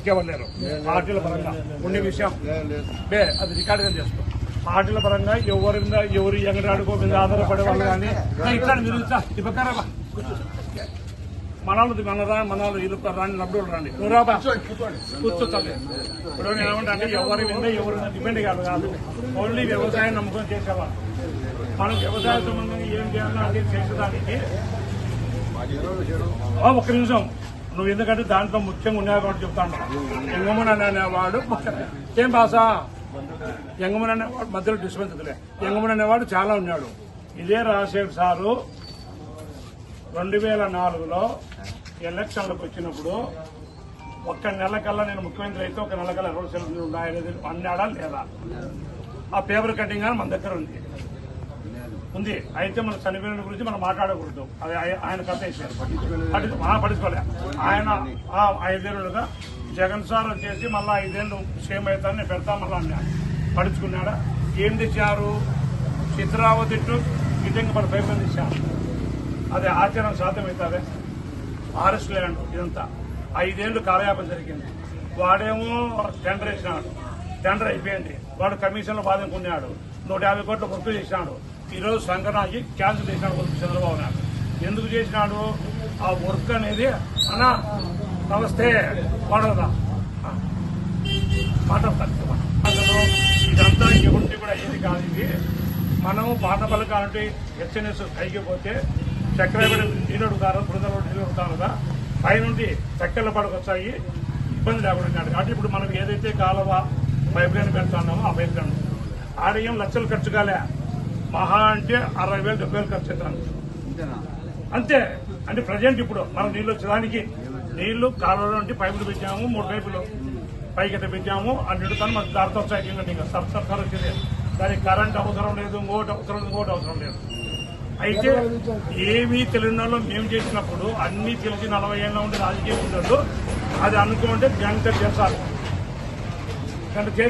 బతికేవాళ్ళు పార్టీల పరంగా. ఉండే విషయం. బే అది రికార్డుగా చేస్తాం పార్టీల పరంగా ఎవరి మీద ఎవరు ఎంగడాడుకో మీద ఆధారపడే వాళ్ళు కానీ ఇట్లా మీరు ఇట్లా ఈ మనవాళ్ళు మనరా మనవాళ్ళు ఇల్లు రాని నబ్బులు రాండి. నువ్వు రాబా కూర్చోతాలి ఇప్పుడు ఏమంటే ఎవరి మీద ఎవరి మీద డిపెండ్ కాదు కాదు. ఓన్లీ వ్యవసాయం నమ్మకం చేసేవాళ్ళు. మనం వ్యవసాయ సంబంధంగా ఏం చేయాలో అది చేసేదానికి. ఒక నిమిషం. నువ్వు ఎందుకంటే దాంట్లో ముఖ్యంగా ఉన్నాయి కాబట్టి చెప్తాను ఎంగమున అనేవాడు ముఖ్యం. ఏం భాష ఎంగమున అనేవాడు మధ్యలో డిస్టర్బెన్స్ వద్దులే. ఎంగమున అనేవాడు చాలా ఉన్నాడు ఇదే రాజశేఖర్ సారు రెండు వేల నాలుగులో ఎలక్షన్లకు వచ్చినప్పుడు ఒక్క నెల కల్లా నేను ముఖ్యమంత్రి అయితే ఒక నెల కల్లా ఎవరు సెలవు ఉన్నాయనేది అన్నాడా లేదా ఆ పేపర్ కటింగ్ అని మన దగ్గర ఉంది ఉంది. అయితే మన చనిపోయిన గురించి మనం మాట్లాడకూడదు. అది ఆయన కథ వేసారు పట్టించుకోలే. ఆయన ఐదేళ్ళుగా ఐదేళ్ళుగా జగన్ సార్ వచ్చేసి మళ్ళీ ఐదేళ్ళు సేమ్ అవుతారని పెడతా మళ్ళీ అన్నాడు పడుచుకున్నాడా ఏం తెచ్చారు? చిత్రావతి టు గిడ్డంగి మన పైపు తెచ్చారు అది ఆచరణ సాధ్యమవుతుంది? ఫారెస్ట్ ల్యాండ్ ఇదంతా. ఐదేళ్ళు కాలయాపం జరిగింది. వాడేమో టెండర్ వేసినాడు. టెండర్ అయిపోయింది. వాడు కమిషన్లో బాధించుకున్నాడు నూట యాభై కోట్ల వర్క్ చేసినాడు. ఈరోజు సంక్రాంతి క్యాన్సిల్ చేసినాడు చంద్రబాబు నాయుడు. ఎందుకు చేసినాడు? ఆ వర్క్ అనేది అనా నమస్తే వాడదా? మాట్లాడతాను అసలు ఇదంతా ఎవరికి కూడా ఏది కాదు ఇది. మనము పాట పలకాలంటే హెచ్ఎన్ఎస్ పైకి పోతే చక్రపడి నీళ్ళు అడుగుతారు బృందంలో నీళ్ళు అడుగుతారు కదా పైనుండి చక్కెర పడకు వచ్చాయి ఇబ్బంది లేకుండా కాబట్టి ఇప్పుడు మనం ఏదైతే కాలువ పైప్ లైన్ పెడుతున్నామో ఆ పైప్ లైన్ ఆడేం లక్షలు ఖర్చు కాలే. మహా అంటే అరవై వేలు డెబ్బై వేలు ఖర్చు అవుతాను అంతే. అంటే ప్రజెంట్ ఇప్పుడు మనం నీళ్ళు వచ్చేదానికి నీళ్ళు కాలువలో నుండి పైపులు పెట్టాము మూడు పైపులు పైకి పెట్టాము ఆ నిడుతాను మనకు దారితో వచ్చాయి ఇంకా సబ్ సర్కార్ వచ్చింది. దానికి కరెంట్ అవసరం లేదు ఇంకోటి అవసరం ఇంకోటి అవసరం లేదు. అయితే ఏమీ తెలియని వాళ్ళు మేము చేసినప్పుడు అన్ని తెలిసి నలభై ఏళ్ళ ఉండి రాజకీయం ఉండదు అది అనుకుంటే గంట చేస్తారు గంట